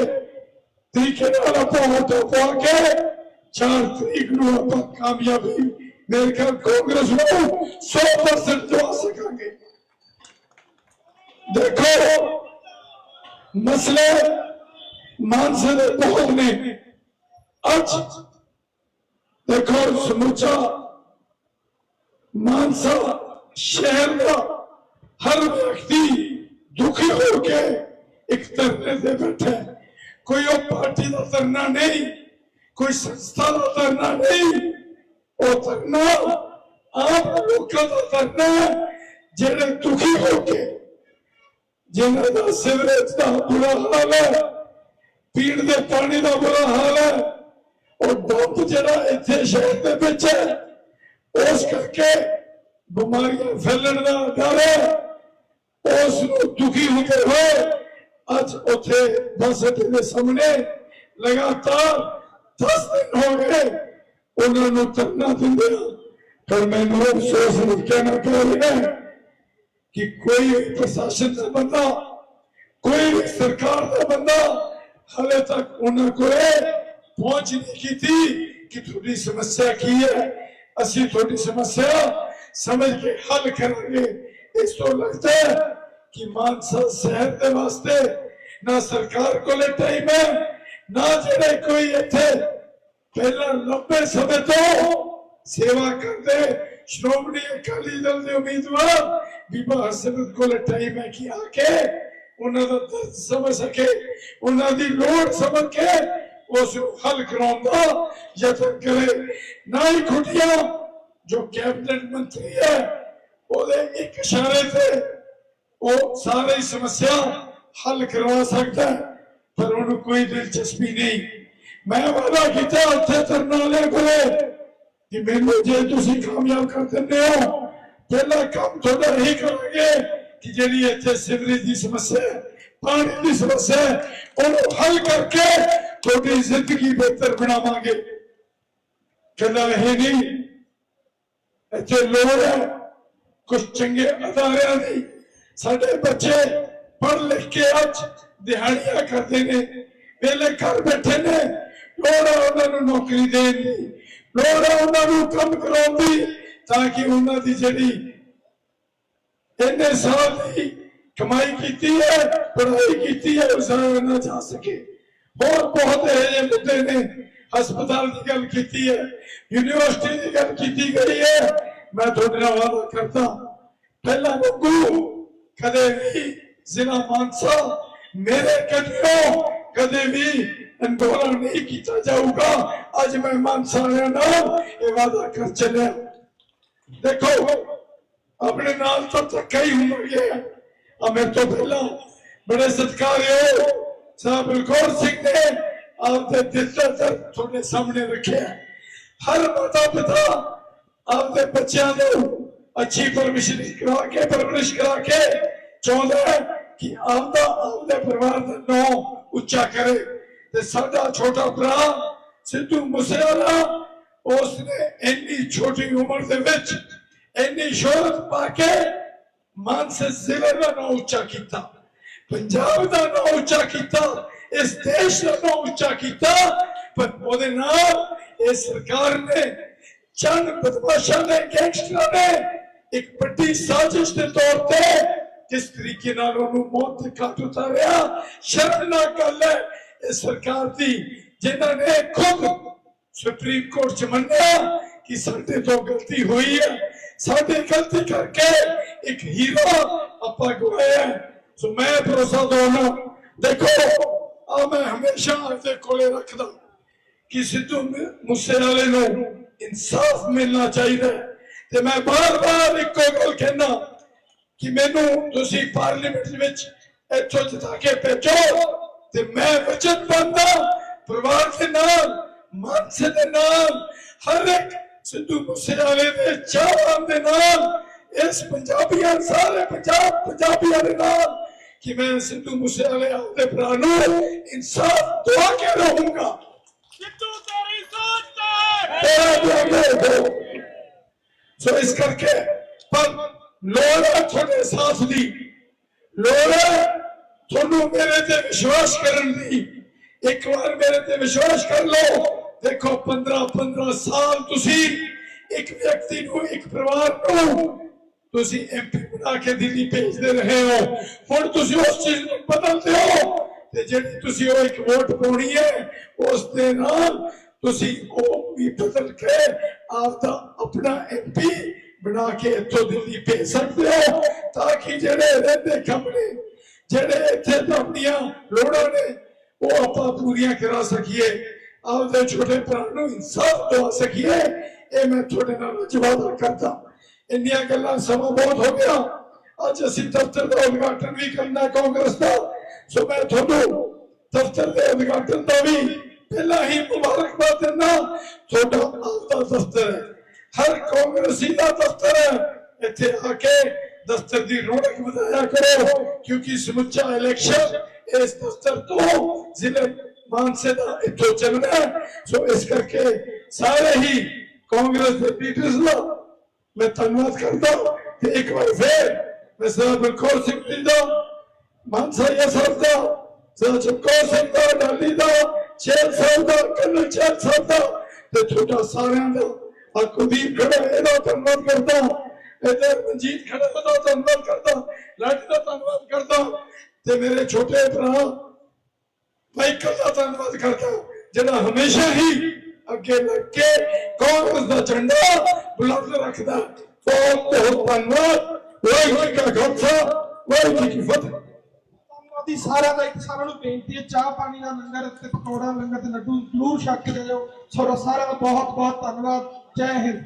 ਤਰੀਕੇ ਨਾਲ ਆਪਾਂ ਵੋਟਾਂ ਪਾ ਕੇ ਚਾਰ ਤਰੀਕ ਨੂੰ ਆਪਾਂ ਕਾਮਯਾਬੀ ਮੇਰੇ ਖਿਆਲ ਕਾਂਗਰਸ ਨੂੰ 100% ਦਵਾ ਸਕਾਂਗੇ ਦੇਖੋ, ਮਸਲੇ ਮਾਨਸੇ ਦੇ ਬਹੁਤ ਨੇ। ਅੱਜ ਦੇਖੋ ਸਮੁੱਚਾ ਮਾਨਸਾ ਸ਼ਹਿਰ ਦਾ ਹਰ ਵਿਅਕਤੀ ਦੁਖੀ ਹੋ ਕੇ ਇੱਕ ਧਰਨੇ ਤੇ ਬੈਠਾ ਕੋਈ ਉਹ ਪਾਰਟੀ ਦਾ ਧਰਨਾ ਨਹੀਂ ਕੋਈ ਸੰਸਥਾ ਦਾ ਧਰਨਾ ਨਹੀਂ ਉਹ ਧਰਨਾ ਆਪ ਲੋਕਾਂ ਦਾ ਧਰਨਾ ਹੈ, ਜਿਹੜੇ ਦੁਖੀ ਹੋ ਕੇ ਜਿਨ੍ਹਾਂ ਦਾ ਸਿਵਰੇਜ ਦਾ ਬੁਰਾ ਹਾਲ ਹੈ ਪੀਣ ਦੇ ਪਾਣੀ ਦਾ ਬੁਰਾ ਹਾਲ ਹੈ ਉਹ ਡੰਪ ਜਿਹੜਾ ਇੱਥੇ ਸ਼ਹਿਰ ਦੇ ਵਿੱਚ ਹੈ ਉਸ ਕਰਕੇ ਬਿਮਾਰੀਆਂ ਫੈਲਣ ਦਾ ਡਰ ਹੈ ਉਸ ਨੂੰ ਦੁਖੀ ਹੁੰਦੇ ਹੋਏ ਅੱਜ ਉੱਥੇ ਬੱਸ ਅੱਡੇ ਦੇ ਸਾਹਮਣੇ ਲਗਾਤਾਰ 10 ਦਿਨ ਹੋ ਗਏ ਉਹਨਾਂ ਨੂੰ ਧਰਨਾ ਦਿੰਦੇ ਆ ਪਰ ਮੈਨੂੰ ਅਫਸੋਸ ਨੂੰ ਕਹਿਣਾ ਪੈ ਰਿਹਾ ਹੈ ਕਿ ਕੋਈ ਵੀ ਪ੍ਰਸ਼ਾਸਨ ਦਾ ਬੰਦਾ ਕੋਈ ਵੀ ਸਰਕਾਰ ਦਾ ਬੰਦਾ ਹਾਲੇ ਤੱਕ ਉਹਨਾਂ ਕੋਲੇ ਪਹੁੰਚ ਨਹੀਂ ਕੀਤੀ ਕਿ ਤੁਹਾਡੀ ਸਮੱਸਿਆ ਕੀ ਹੈ ਅਸੀਂ ਤੁਹਾਡੀ ਸਮੱਸਿਆ ਸਮਝ ਕੇ ਹੱਲ ਕਰਾਂਗੇ ਇਸ ਤੋਂ ਲੱਗਦਾ ਹੈ ਕਿ ਮਾਨਸਾ ਸ਼ਹਿਰ ਦੇ ਵਾਸਤੇ ਨਾ ਸਰਕਾਰ ਕੋਲੇ ਟਾਈਮ ਹੈ ਨਾ ਜਿਹੜੇ ਕੋਈ ਇੱਥੇ ਪਹਿਲਾਂ ਲੰਬੇ ਸਮੇਂ ਤੋਂ ਸੇਵਾ ਕਰਦੇ ਸ਼੍ਰੋਮਣੀ ਅਕਾਲੀ ਦਲ ਦੇ ਉਮੀਦਵਾਰ ਬੀਬਾ ਹਰਸਿਮਰਤ ਕੋਲ ਟਾਈਮ ਹੈ ਕਿ ਆ ਕੇ ਉਹਨਾਂ ਦਾ ਦਰਦ ਸਮਝ ਸਕੇ ਉਹਨਾਂ ਦੀ ਲੋੜ ਸਮਝ ਕੇ ਉਸ ਨੂੰ ਹੱਲ ਕਰਾਉਣ ਦਾ ਯਤਨ ਕਰੇ। ਨਾ ਹੀ ਖੁੱਟੀਆਂ ਜੋ ਕੈਬਨਿਟ ਮੰਤਰੀ ਹੈ ਉਹਦੇ ਇੱਕ ਇਸ਼ਾਰੇ ਤੇ ਉਹ ਸਾਰੀ ਸਮੱਸਿਆ ਹੱਲ ਕਰਵਾ ਸਕਦਾ ਹੈ, ਪਰ ਉਹਨੂੰ ਕੋਈ ਦਿਲਚਸਪੀ ਨਹੀਂ। ਮੈਂ ਵਾਦਾ ਕੀਤਾ ਉੱਥੇ ਧਰਨਾ ਕੋਲੇ ਕਿ ਮੈਨੂੰ ਜੇ ਤੁਸੀਂ ਕਾਮਯਾਬ ਕਰ ਦਿੰਦੇ ਹੋ ਪਹਿਲਾ ਕੰਮ ਤੁਹਾਡਾ ਇਹੀ ਕਰਾਂਗੇ ਕਿ ਜਿਹੜੀ ਇੱਥੇ ਸਿਵਰੇਜ ਦੀ ਸਮੱਸਿਆ ਪਾਣੀ ਦੀ ਸਮੱਸਿਆ ਉਹਨੂੰ ਹੱਲ ਕਰਕੇ ਤੁਹਾਡੀ ਜ਼ਿੰਦਗੀ ਬਿਹਤਰ ਬਣਾਵਾਂਗੇ। ਕਹਿੰਦਾ ਇਹ ਨਹੀਂ, ਇੱਥੇ ਲੋੜ ਹੈ ਕੁਝ ਚੰਗੇ ਅਦਾਰਿਆਂ ਦੀ। ਸਾਡੇ ਬੱਚੇ ਪੜ੍ਹ ਲਿਖ ਕੇ ਅੱਜ ਦਿਹਾੜੀਆਂ ਕਰਦੇ ਨੇ ਵੇਲੇ ਘਰ ਬੈਠੇ ਨੇ ਲੋੜ ਹੈ ਉਹਨਾਂ ਨੂੰ ਨੌਕਰੀ ਦੇਣ ਦੀ ਲੋੜ ਹੈ ਉਹਨਾਂ ਨੂੰ ਕੰਮ ਕਰਾਉਣ ਦੀ ਤਾਂ ਕਿ ਉਹਨਾਂ ਦੀ ਜਿਹੜੀ ਇੰਨੇ ਸਾਲ ਦੀ ਕਮਾਈ ਕੀਤੀ ਹੈ ਪੜ੍ਹਾਈ ਕੀਤੀ ਹੈ ਉਹ ਜ਼ਾਇਆ ਨਾ ਜਾ ਸਕੇ ਹੋਰ ਬਹੁਤ ਇਹੋ ਜਿਹੇ ਮੁੱਦੇ ਨੇ ਹਸਪਤਾਲ ਦੀ ਗੱਲ ਕੀਤੀ ਹੈ ਯੂਨੀਵਰਸਿਟੀ ਦੀ ਗੱਲ ਕੀਤੀ ਗਈ ਹੈ ਮੈਂ ਤੁਹਾਡੇ ਨਾਲ ਵਾਅਦਾ ਕਰਦਾ ਪਹਿਲਾਂ ਵਾਂਗੂ ਕਦੇ ਵੀ ਜ਼ਿਲ੍ਹਾ ਮਾਨਸਾ, ਮੇਰੇ ਕਦਮੋਂ ਕਦੇ ਵੀ ਅੰਦੋਲਨ ਨਹੀਂ ਕੀਤਾ ਜਾਊਗਾ। ਅੱਜ ਮੈਂ ਮਾਨਸਾ ਵਾਲਿਆਂ ਨਾਲ ਇਹ ਵਾਅਦਾ ਕਰ ਚੱਲਿਆ। ਦੇਖੋ, ਆਪਣੇ ਨਾਲ ਤਾਂ ਧੱਕਾ ਹੀ ਹੁੰਦਾ ਆ ਮੇਰੇ ਤੋਂ ਪਹਿਲਾਂ ਬੜੇ ਸਤਿਕਾਰਯੋਗ ਸਾਹਿਬ ਬਲਕੌਰ ਸਿੰਘ ਨੇ ਆਪਦੇ ਦਿਲ ਦਾ ਦਰਦ ਤੁਹਾਡੇ ਸਾਹਮਣੇ ਰੱਖਿਆ। ਹਰ ਮਾਤਾ ਪਿਤਾ ਆਪਦੇ ਬੱਚਿਆਂ ਨੂੰ ਅੱਛੀ ਪਰਵਰਿਸ਼ ਕਰਾ ਕੇ, ਪਰਵਰਿਸ਼ ਕਰਾ ਕੇ ਚਾਹੁੰਦਾ ਹੈ। ਕਿ ਆਪਦਾ ਆਪਦੇ ਪਰਿਵਾਰ ਦਾ ਨਾਮ ਉੱਚਾ ਕਰੇ ਤੇ ਸਾਡਾ ਛੋਟਾ ਭਰਾ ਸਿੱਧੂ ਮੂਸੇਵਾਲਾ ਉਸ ਨੇ ਇੰਨੀ ਛੋਟੀ ਉਮਰ ਦੇ ਵਿੱਚ ਇੰਨੀ ਸ਼ੋਹਰਤ ਪਾ ਕੇ ਮਾਨਸੇ ਜ਼ਿਲ੍ਹੇ ਦਾ ਨਾਮ ਉੱਚਾ ਕੀਤਾ, ਪੰਜਾਬ ਦਾ ਨਾਮ ਉੱਚਾ ਕੀਤਾ, ਇਸ ਦੇਸ਼ ਦਾ ਨਾਮ ਉੱਚਾ ਕੀਤਾ, ਪਰ ਉਹਦੇ ਨਾਲ ਇਹ ਸਰਕਾਰ ਨੇ, ਚੰਦ ਬਦਮਾਸ਼ਾਂ ਨੇ ਗੈਂਗਸਟਰਾਂ ਨੇ ਇੱਕ ਵੱਡੀ ਸਾਜ਼ਿਸ਼ ਦੇ ਤੌਰ ਤੇ ਜਿਸ ਤਰੀਕੇ ਨਾਲ ਉਹਨੂੰ ਮੌਤ ਦੇ ਘਾਟ ਉਤਾਰਿਆ ਸ਼ਰਮਨਾਕ ਗੱਲ ਹੈ ਇਹ ਸਰਕਾਰ ਦੀ ਜਿਨ੍ਹਾਂ ਨੇ ਖੁਦ ਸੁਪਰੀਮ ਕੋਰਟ ਚ ਮੰਨਿਆ ਕਿ ਸਾਡੇ ਤੋਂ ਗਲਤੀ ਹੋਈ ਹੈ ਸਾਡੇ ਗਲਤੀ ਕਰਕੇ ਇੱਕ ਹੀਰੋ ਆਪਾਂ ਗਵਾਇਆ ਹੈ। ਸੋ ਮੈਂ ਭਰੋਸਾ ਦਵਾਉਣਾ ਦੇਖੋ ਆ ਮੈਂ ਹਮੇਸ਼ਾ ਆਪਦੇ ਕੋਲੇ ਰੱਖਦਾ ਕਿ ਸਿੱਧੂ ਮੂ- ਮੂਸੇਵਾਲੇ ਨੂੰ ਇਨਸਾਫ ਮਿਲਣਾ ਚਾਹੀਦਾ ਹੈ। ਤੇ ਮੈਂ ਬਾਰ-ਬਾਰ ਇੱਕੋ ਗੱਲ ਕਹਿਣਾ ਕਿ ਮੈਨੂੰ ਤੁਸੀਂ ਪਾਰਲੀਮੈਂਟ ਵਿੱਚ ਇੱਥੋਂ ਜਿਤਾ ਕੇ ਭੇਜੋ ਤੇ ਮੈਂ ਵਚਨ ਬੰਦਾ ਪਰਿਵਾਰ ਦੇ ਨਾਲ ਮਾਨਸੇ ਦੇ ਨਾਲ ਹਰ ਇੱਕ ਸਿੱਧੂ ਮੂਸੇਵਾਲੇ ਦੇ ਚਾਹਾਂ ਦੇ ਨਾਲ ਇਸ ਪੰਜਾਬੀਆਂ ਸਾਰੇ ਪੰਜਾਬ ਪੰਜਾਬੀਆਂ ਦੇ ਨਾਲ ਕਿ ਮੈਂ ਸਿੱਧੂ ਮੂਸੇਵਾਲੇ ਆਪਦੇ ਭਰਾ ਨੂੰ ਇਨਸਾਫ ਦਵਾ ਕੇ ਰਹੂੰਗਾ। ਸਿੱਧੂ ਤੇਰੀ ਸੋਚ ਤੇ ਤੇਰਾ ਦਿਆਂਗੇ ਹੋ ਸੋ ਇਸ ਕਰਕੇ ਪਰ ਲੋੜ ਹੈ ਤੁਹਾਡੇ ਸਾਥ ਦੀ ਲੋੜ ਹੈ ਤੁਹਾਨੂੰ ਮੇਰੇ ਤੇ ਵਿਸ਼ਵਾਸ ਕਰਨ ਦੀ ਇੱਕ ਵਾਰ ਮੇਰੇ ਤੇ ਵਿਸ਼ਵਾਸ ਕਰ ਲਓ ਦੇਖੋ 15 15 ਸਾਲ ਤੁਸੀਂ ਇੱਕ ਵਿਅਕਤੀ ਨੂੰ ਇੱਕ ਪਰਿਵਾਰ ਨੂੰ ਤੁਸੀਂ ਐਮਪੀ ਬਣਾ ਕੇ ਦਿੱਲੀ ਭੇਜਦੇ ਰਹੇ ਹੋ ਹੁਣ ਤੁਸੀਂ ਉਸ ਚੀਜ਼ ਨੂੰ ਬਦਲਦੇ ਹੋ ਤੇ ਜਿਹੜੀ ਤੁਸੀਂ ਉਹ ਇੱਕ ਵੋਟ ਪਾਉਣੀ ਹੈ ਉਸ ਦੇ ਨਾਲ ਤੁਸੀਂ ਉਹ ਵੀ ਬਦਲ ਕੇ ਆਪਦਾ ਆਪਣਾ ਐਮਪੀ ਬਣਾ ਕੇ ਇੱਥੋਂ ਦਿੱਲੀ ਭੇਜ ਸਕਦੇ ਹੋ? ਤਾਂ ਕਿ ਜਿਹੜੇ ਰਹਿੰਦੇ ਖੰਭਣੇ ਜਿਹੜੇ ਇੱਥੇ ਤੁਹਾਡੀਆਂ ਲੋੜਾਂ ਨੇ, ਉਹ ਆਪਾਂ ਪੂਰੀਆਂ ਕਰਾ ਸਕੀਏ। ਆਪਦੇ ਛੋਟੇ ਭਰਾ ਨੂੰ ਇਨਸਾਫ ਦਵਾ ਸਕੀਏ। ਇਹ ਮੈਂ ਤੁਹਾਡੇ ਨਾਲ ਅੱਜ ਕਰਦਾ। ਇੰਨੀਆਂ ਗੱਲਾਂ ਸਮਾਂ ਬਹੁਤ ਹੋ ਗਿਆ। ਅੱਜ ਅਸੀਂ ਦਫ਼ਤਰ ਦਾ ਉਦਘਾਟਨ ਵੀ ਕਰਨਾ ਕਾਂਗਰਸ ਦਾ। ਸੋ ਮੈਂ ਤੁਹਾਨੂੰ ਦਫ਼ਤਰ ਦੇ ਉਦਘਾਟਨ ਦਾ ਵੀ ਪਹਿਲਾਂ ਹੀ ਮੁਬਾਰਕਬਾਦ ਦਿੰਦਾ। ਤੁਹਾਡਾ ਆਪਦਾ ਦਫ਼ਤਰ ਹੈ। ਹਰ ਕਾਂਗਰਸੀ ਦਾ ਦਫ਼ਤਰ ਇੱਥੇ ਆ ਕੇ ਦਫ਼ਤਰ ਦੀ ਰੌਣਕ ਵਧਾਇਆ ਕਰੋ, ਕਿਉਂਕਿ ਸਮੁੱਚਾ ਇਲੈਕਸ਼ਨ ਇਸ ਦਫ਼ਤਰ ਤੋਂ ਜ਼ਿਲ੍ਹੇ ਮਾਨਸੇ ਦਾ ਇੱਥੋਂ ਚੱਲਣਾ ਸੋ ਇਸ ਕਰਕੇ ਸਾਰੇ ਹੀ ਕਾਂਗਰਸ ਦੇ ਲੀਡਰਸ ਦਾ ਮੈਂ ਧੰਨਵਾਦ ਕਰਦਾ ਤੇ ਇੱਕ ਵਾਰ ਫੇਰ ਮੈਂ ਸਰਦਾਰ ਬਲਕੌਰ ਸਿੰਘ ਜੀ ਦਾ ਮਾਨਸਾਰੀਆ ਸਾਹਿਬ ਦਾ ਸਰਦਾਰ ਚਮਕੌਰ ਸਿੰਘ ਦਾ ਡਾਲੀ ਦਾ ਛੇਲ ਸਾਹਿਬ ਦਾ, ਕਰਨਲ ਚੈਲ ਸਾਹਿਬ ਦਾ ਤੇ ਤੁਹਾਡਾ ਸਾਰਿਆਂ ਦਾ ਆ ਕੁਲਦੀਪ ਖੜਾ ਇਹਦਾ ਧੰਨਵਾਦ ਕਰਦਾ। ਇਹਦੇ ਮਨਜੀਤ ਖੜਾ ਇਹਦਾ ਧੰਨਵਾਦ ਕਰਦਾ। ਲਾਡੀ ਦਾ ਧੰਨਵਾਦ ਕਰਦਾ। ਤੇ ਮੇਰੇ ਛੋਟੇ ਭਰਾ ਮਾਈਕਲ ਦਾ ਧੰਨਵਾਦ ਕਰਦਾ। ਜਿਹੜਾ ਹਮੇਸ਼ਾ ਹੀ ਅੱਗੇ ਲੱਗ। ਕੇ ਕਾਂਗਰਸ ਦਾ ਝੰਡਾ ਬੁਲੰਦ ਰੱਖਦਾ। ਬਹੁਤ ਬਹੁਤ ਧੰਨਵਾਦ। ਵਾਹਿਗੁਰੂ ਕਾ ਖਾਲਸਾ। ਵਾਹਿਗੁਰੂ ਕੀ ਫਤਿਹ। ਧੰਨਵਾਦੀ ਸਾਰਿਆਂ ਦਾ ਇੱਕ ਸਾਰਿਆਂ ਨੂੰ ਬੇਨਤੀ ਹੈ, ਚਾਹ ਪਾਣੀ ਦਾ ਲੰਗਰ ਤੇ ਪਕੌੜਾ, ਲੰਗਰ ਤੇ ਲੱਡੂ ਜ਼ਰੂਰ ਛਕ ਕੇ ਜਾਓ ਤੁਹਾਡਾ ਸਾਰਿਆਂ ਦਾ ਬਹੁਤ ਬਹੁਤ ਧੰਨਵਾਦ। ਜੈ ਹਿੰਦ।